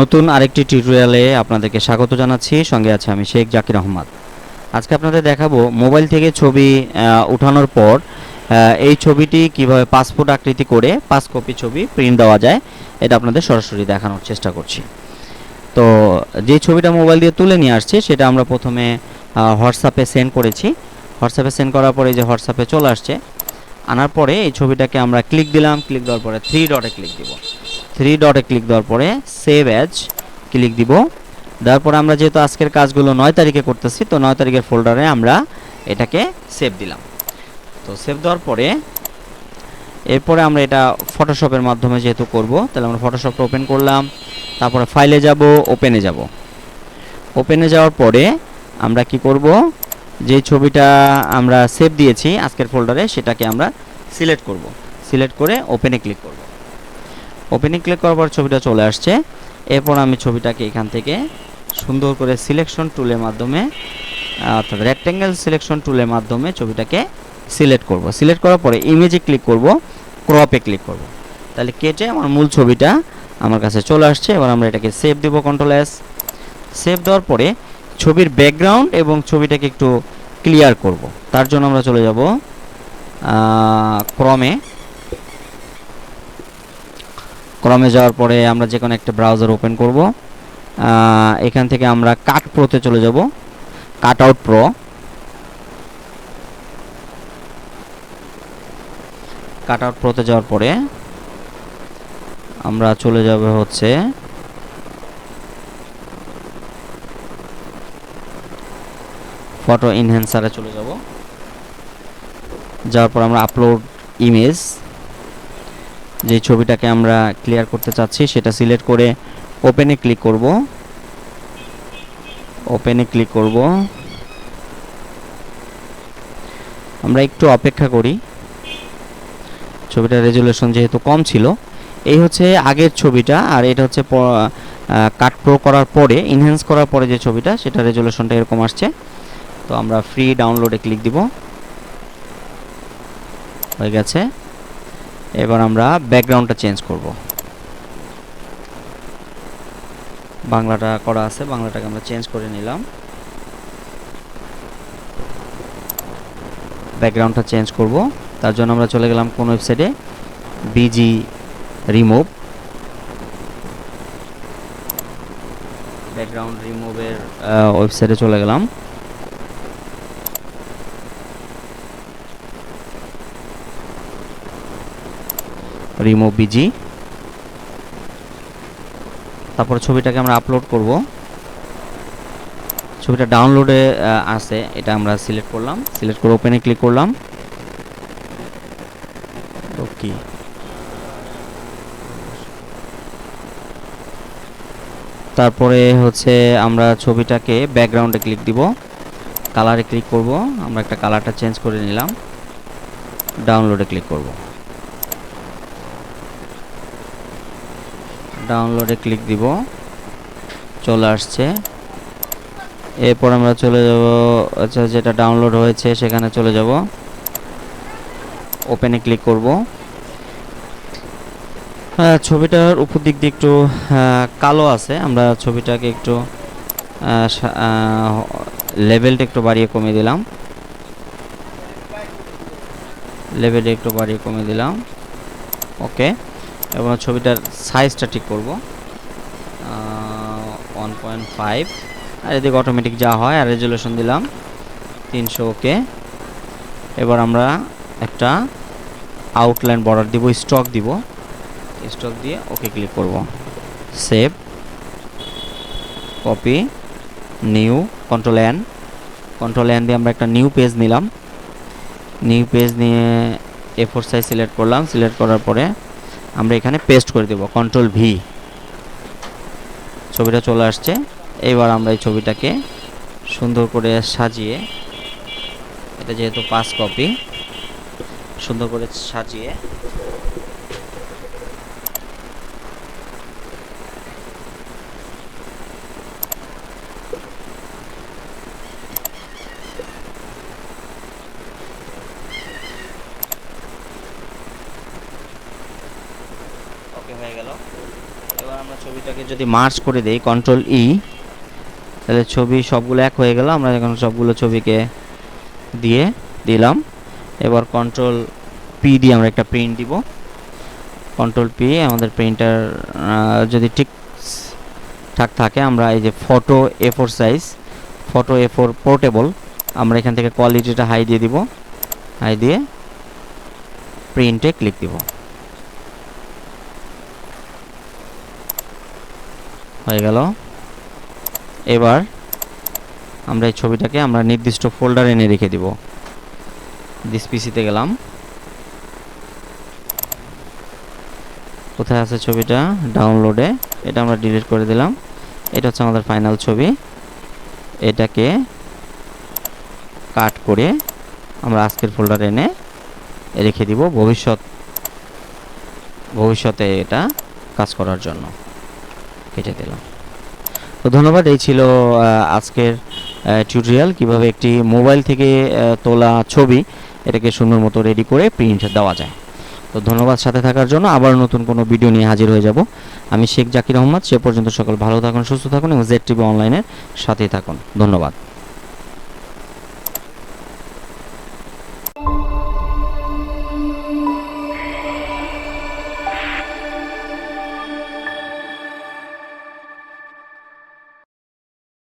নতুন আরেকটি টিউটোরিয়ালে আপনাদেরকে স্বাগত জানাচ্ছি। সঙ্গে আছে আমি শেখ জাকির আহমদ। আজকে আপনাদের দেখাবো মোবাইল থেকে ছবি উঠানোর পর এই ছবিটি কীভাবে পাসপোর্ট আকৃতি করে পাঁচ কপি ছবি প্রিন্ট দেওয়া যায়, এটা আপনাদের সরাসরি দেখানোর চেষ্টা করছি। তো, যে ছবিটা মোবাইল দিয়ে তুলে নিয়ে আসছে, সেটা আমরা প্রথমে হোয়াটসঅ্যাপে সেন্ড করেছি। হোয়াটসঅ্যাপে সেন্ড করার পরে যে হোয়াটসঅ্যাপে চলে আসছে আনার পরে এই ছবিটাকে আমরা ক্লিক দিলাম ক্লিক দেওয়ার পরে থ্রি ডটে ক্লিক দিব। থ্রি ডটে ক্লিক দেওয়ার পরে সেভ অ্যাজ ক্লিক দিব। দেওয়ার পরে আমরা যেহেতু আজকের কাজগুলো নয় তারিখে করতেছি, তো নয় তারিখের ফোল্ডারে আমরা এটাকে সেভ দিলাম। তো সেভ দেওয়ার পরে এরপরে আমরা এটা ফটোশপের মাধ্যমে যেহেতু করব, তাহলে আমরা ফটোশপটা ওপেন করলাম, তারপরে ফাইলে যাব ওপেনে যাব। ওপেনে যাওয়ার পরে আমরা কি করব? যে ছবিটা আমরা সেভ দিয়েছি আজকের ফোল্ডারে সেটাকে আমরা সিলেক্ট করব। সিলেক্ট করে ওপেনে ক্লিক করব। ওপেনে ক্লিক করার পর ছবিটা চলে আসছে। এরপর আমি ছবিটাকে এখান থেকে সুন্দর করে সিলেকশন টুলের মাধ্যমে অর্থাৎ রেক্টেঙ্গেল সিলেকশন টুলের মাধ্যমে ছবিটাকে সিলেক্ট করব। সিলেক্ট করার পরে ইমেজে ক্লিক করব ক্রপে ক্লিক করব। তাহলে কেটে আমার মূল ছবিটা আমার কাছে চলে আসছে। এবার আমরা এটাকে সেভ দেব কন্ট্রোল এস সেভ দেওয়ার পরে ছবির ব্যাকগ্রাউন্ড এবং ছবিটাকে একটু ক্লিয়ার করব। তার জন্য আমরা চলে যাব ক্রমে। ক্রমে যাওয়ার পরে আমরা যে কোনো একটা ব্রাউজার ওপেন করব। এখান থেকে আমরা কাট প্রোতে চলে যাব। Cut out pro cut out প্রোতে যাওয়ার পরে আমরা চলে যাব হচ্ছে ফটো ইনহ্যান্সারে চলে যাব। যাওয়ার পর আমরা আপলোড ইমেজ যে ছবিটাকে আমরা ক্লিয়ার করতে চাচ্ছি সেটা সিলেক্ট করে ওপেনে ক্লিক করব। ওপেনে ক্লিক করব। আমরা একটু অপেক্ষা করি। ছবিটার রেজুলেশন যেহেতু কম ছিল, এই হচ্ছে আগের ছবিটা আর এটা হচ্ছে কাট প্রো করার পরে ইনহ্যান্স করার পরে যে ছবিটা, সেটা রেজুলেশনটা এরকম আসছে। তো আমরা ফ্রি ডাউনলোডে ক্লিক দিব। হয়ে গেছে। এবার আমরা ব্যাকগ্রাউন্ডটা চেঞ্জ করব। বাংলাটা করা আছে, বাংলাটাকে আমরা চেঞ্জ করে নিলাম। ব্যাকগ্রাউন্ডটা চেঞ্জ করব। তার জন্য আমরা চলে গেলাম কোন ওয়েবসাইটে বিজি রিমুভ ব্যাকগ্রাউন্ড রিমুভের ওয়েবসাইটে চলে গেলাম। Remove BG. তারপর ছবিটাকে আমরা আপলোড করব। ছবিটা ডাউনলোডে আছে, এটা আমরা সিলেক্ট করলাম। সিলেক্ট করে ওপেনে ক্লিক করলাম। ওকে। তারপরে হচ্ছে আমরা ছবিটাকে ব্যাকগ্রাউন্ডে ক্লিক দিব। কালারে ক্লিক করব। আমরা একটা কালারটা চেঞ্জ করে নিলাম। ডাউনলোডে ক্লিক করব। ডাউনলোডে ক্লিক দিব। চলে আসছে। এরপর আমরা চলে যাব আচ্ছা যেটা ডাউনলোড হয়েছে সেখানে চলে যাব। ওপেনে ক্লিক করব। হ্যাঁ ছবিটার উপর দিক দিয়ে একটু কালো আছে। আমরা ছবিটাকে একটু লেভেলটা একটু বাড়িয়ে কমিয়ে দিলাম। লেভেলটা একটু বাড়িয়ে কমিয়ে দিলাম। ওকে এবং ছবিটার সাইজটা ঠিক করব। ওয়ান পয়েন্ট ফাইভ আর এদিকে অটোমেটিক যা হয়, আর রেজুলেশন দিলাম তিনশো ওকে। এবার আমরা একটা আউটলাইন বর্ডার দিব স্টক দিব। স্টক দিয়ে ওকে ক্লিক করব। Save copy new control N control N দিয়ে আমরা একটা নিউ পেজ নিলাম। নিউ পেজ নিয়ে এ ফোর সাইজ সিলেক্ট করলাম। সিলেক্ট করার পরে আমরা এখানে পেস্ট করে দেব কন্ট্রোল ভি ছবিটা চলে আসছে। এবার আমরা এই ছবিটাকে সুন্দর করে সাজিয়ে, এটা যেহেতু পাস কপি সুন্দর করে সাজিয়ে ওকে হয়ে গেল। এবার আমরা ছবিটাকে যদি মার্চ করে দেই কন্ট্রোল ই তাহলে ছবি সবগুলো এক হয়ে গেল। আমরা এখন সবগুলো ছবিকে দিয়ে দিলাম। এবার কন্ট্রোল পি দিয়ে আমরা একটা প্রিন্ট দিব। কন্ট্রোল পি আমাদের প্রিন্টার যদি ঠিক ঠাক থাকে, আমরা এই যে photo A four size photo A four portable আমরা এখান থেকে কোয়ালিটিটা হাই দিয়ে দিব। হাই দিয়ে প্রিন্টে ক্লিক দিব। হয়ে গেল। এবার আমরা এই ছবিটাকে আমরা নির্দিষ্ট ফোল্ডারে এনে রেখে দিব। দিস পিসিতে গেলাম। কোথায় আছে ছবিটা? ডাউনলোডে এটা আমরা ডিলিট করে দিলাম। এটা হচ্ছে আমাদের ফাইনাল ছবি। এটাকে কাট করে আমরা আজকের ফোল্ডারে এনে রেখে দিব ভবিষ্যৎ, ভবিষ্যতে এটা কাজ করার জন্য। কেটে দিলাম। তো ধন্যবাদ, এই ছিল আজকের টিউটোরিয়াল কীভাবে একটি মোবাইল থেকে তোলা ছবি এটাকে সুন্দর মতো রেডি করে প্রিন্ট দেওয়া যায়। তো ধন্যবাদ সাথে থাকার জন্য। আবার নতুন কোনো ভিডিও নিয়ে হাজির হয়ে যাব। আমি শেখ জাকির আহমদ। সে পর্যন্ত সকল ভালো থাকুন, সুস্থ থাকুন এবং জেড টিভি অনলাইনের সাথেই থাকুন। ধন্যবাদ।